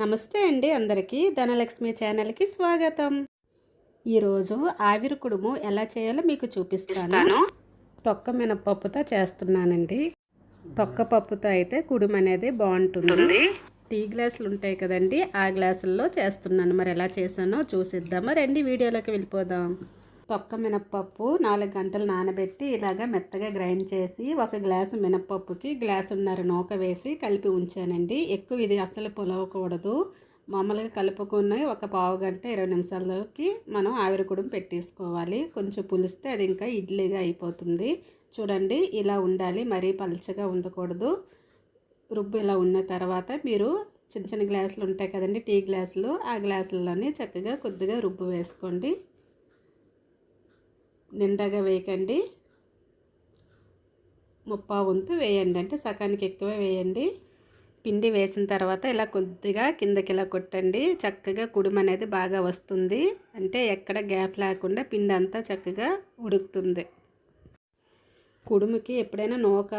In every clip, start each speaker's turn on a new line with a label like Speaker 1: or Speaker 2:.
Speaker 1: నమస్తే అండి అందరికీ. ధనలక్ష్మి ఛానల్కి స్వాగతం. ఈరోజు ఆవిరి కుడుము ఎలా చేయాలో మీకు చూపిస్తాను. తొక్క మినపప్పుతో చేస్తున్నానండి. తొక్క పప్పుతో అయితే కుడుము అనేది బాగుంటుంది. టీ గ్లాసులు ఉంటాయి కదండి ఆ గ్లాసుల్లో చేస్తున్నాను. మరి ఎలా చేశానో చూసిద్దామా? రండి వీడియోలోకి వెళ్ళిపోదాం. తొక్క మినప్పప్పు నాలుగు గంటలు నానబెట్టి ఇలాగ మెత్తగా గ్రైండ్ చేసి ఒక గ్లాసు మినప్పప్పుకి గ్లాసున్నర నూక వేసి కలిపి ఉంచానండి. ఎక్కువ ఇది అస్సలు పొలవకూడదు. మామూలుగా కలుపుకున్న ఒక పావు గంట ఇరవై నిమిషాల్లోకి మనం ఆవిరి కుడుం పెట్టేసుకోవాలి. కొంచెం పులిస్తే అది ఇంకా ఇడ్లీగా అయిపోతుంది. చూడండి ఇలా ఉండాలి. మరీ పలచగా ఉండకూడదు. రుబ్బు ఇలా ఉన్న తర్వాత మీరు చిన్న చిన్న గ్లాసులు ఉంటాయి కదండి టీ గ్లాసులు ఆ గ్లాసుల్లోనే చక్కగా కొద్దిగా రుబ్బు వేసుకోండి. నిండాగా వేయకండి. ముప్పా వంతు వేయండి. అంటే సగానికి ఎక్కువే వేయండి. పిండి వేసిన తర్వాత ఇలా కొద్దిగా కిందకి ఇలా కొట్టండి. చక్కగా కుడుము అనేది బాగా వస్తుంది. అంటే ఎక్కడ గ్యాప్ లేకుండా పిండి అంతా చక్కగా ఉడుకుతుంది. కుడుముకి ఎప్పుడైనా నూక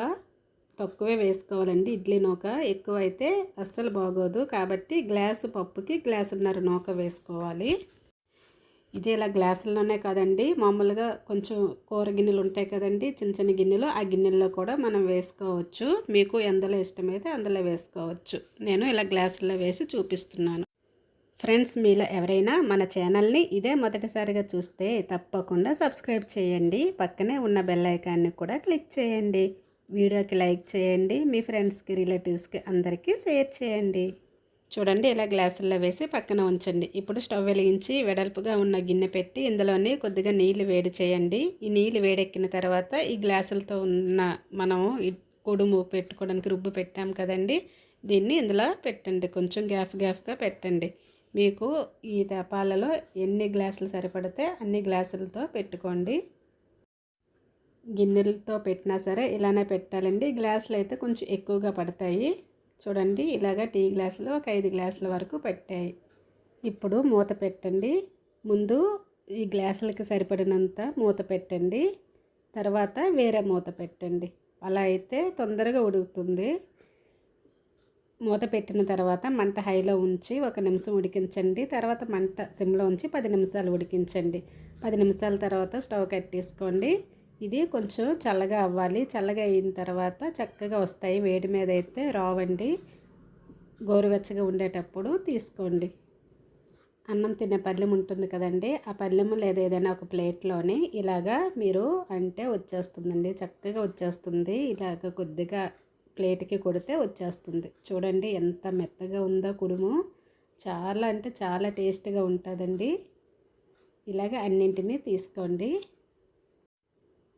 Speaker 1: తక్కువే వేసుకోవాలండి. ఇడ్లీ నూక ఎక్కువ అయితే అస్సలు బాగోదు. కాబట్టి గ్లాసు పప్పుకి గ్లాసున్నర నూక వేసుకోవాలి. ఇది ఇలా గ్లాసుల్లోనే కాదండి. మామూలుగా కొంచెం కూర గిన్నెలు ఉంటాయి కదండి. చిన్న చిన్న గిన్నెలు. ఆ గిన్నెల్లో కూడా మనం వేసుకోవచ్చు. మీకు ఎందులో ఇష్టమైతే అందులో వేసుకోవచ్చు. నేను ఇలా గ్లాసుల్లో వేసి చూపిస్తున్నాను. ఫ్రెండ్స్ మీలో ఎవరైనా మన ఛానల్ని ఇదే మొదటిసారిగా చూస్తే తప్పకుండా సబ్స్క్రైబ్ చేయండి. పక్కనే ఉన్న బెల్ ఐకాన్ని కూడా క్లిక్ చేయండి. వీడియోకి లైక్ చేయండి. మీ ఫ్రెండ్స్కి రిలేటివ్స్కి అందరికీ షేర్ చేయండి. చూడండి ఇలా గ్లాసుల్లో వేసి పక్కన ఉంచండి. ఇప్పుడు స్టవ్ వెలిగించి వెడల్పుగా ఉన్న గిన్నె పెట్టి ఇందులోనే కొద్దిగా నీళ్ళు వేడి చేయండి. ఈ నీళ్ళు వేడెక్కిన తర్వాత ఈ గ్లాసులతో ఉన్న మనము ఈ కుడుము పెట్టుకోవడానికి రుబ్బు పెట్టాం కదండి దీన్ని ఇందులో పెట్టండి. కొంచెం గ్యాప్ గ్యాప్గా పెట్టండి. మీకు ఈ తపాలలో ఎన్ని గ్లాసులు సరిపడితే అన్ని గ్లాసులతో పెట్టుకోండి. గిన్నెలతో పెట్టినా సరే ఇలానే పెట్టాలండి. గ్లాసులు అయితే కొంచెం ఎక్కువగా పడతాయి. చూడండి ఇలాగ టీ గ్లాసులు ఒక ఐదు గ్లాసుల వరకు పెట్టాయి. ఇప్పుడు మూత పెట్టండి. ముందు ఈ గ్లాసులకి సరిపడినంత మూత పెట్టండి. తర్వాత వేరే మూత పెట్టండి. అలా అయితే తొందరగా ఉడుకుతుంది. మూత పెట్టిన తర్వాత మంట హైలో ఉంచి ఒక నిమిషం ఉడికించండి. తర్వాత మంట సిమ్లో ఉంచి పది నిమిషాలు ఉడికించండి. పది నిమిషాల తర్వాత స్టవ్ కట్టేసుకోండి. ఇది కొంచెం చల్లగా అవ్వాలి. చల్లగా అయిన తర్వాత చక్కగా వస్తాయి. వేడి మీద అయితే రావండి. గోరువెచ్చగా ఉండేటప్పుడు తీసుకోండి. అన్నం తినే పళ్ళెం ఉంటుంది కదండి. ఆ పళ్ళెము లేదా ఏదైనా ఒక ప్లేట్లోని ఇలాగా మీరు అంటే వచ్చేస్తుందండి. చక్కగా వచ్చేస్తుంది. ఇలాగ కొద్దిగా ప్లేట్కి కొడితే వచ్చేస్తుంది. చూడండి ఎంత మెత్తగా ఉందో కుడుము. చాలా అంటే చాలా టేస్ట్గా ఉంటుందండి. ఇలాగ అన్నింటినీ తీసుకోండి.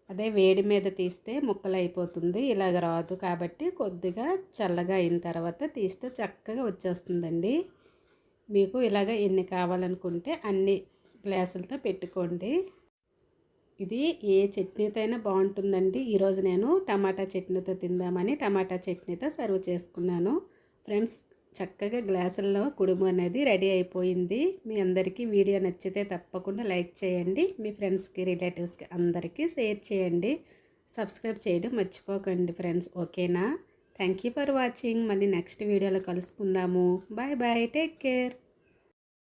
Speaker 1: అదే వేడి మీద తీస్తే ముక్కలు అయిపోతుంది ఇలాగ రాదు కాబట్టి కొద్దిగా చల్లగా అయిన తర్వాత తీస్తే చక్కగా వచ్చేస్తుందండి. మీకు ఇలాగ ఎన్ని కావాలనుకుంటే అన్ని గ్లాసులతో పెట్టుకోండి. ఇది ఏ చట్నీతో అయినా బాగుంటుందండి. ఈరోజు నేను టమాటా చట్నీతో తిందామని టమాటా చట్నీతో సర్వ్ చేసుకున్నాను. ఫ్రెండ్స్ చక్కగా గ్లాసుల్లో కుడుము అనేది రెడీ అయిపోయింది. మీ అందరికీ వీడియో నచ్చితే తప్పకుండా లైక్ చేయండి. మీ ఫ్రెండ్స్కి రిలేటివ్స్కి అందరికీ షేర్ చేయండి. సబ్స్క్రైబ్ చేయడం మర్చిపోకండి ఫ్రెండ్స్. ఓకేనా? Thank you for watching. మళ్ళీ నెక్స్ట్ వీడియోలో కలుసుకుందాము. Bye bye. Take care.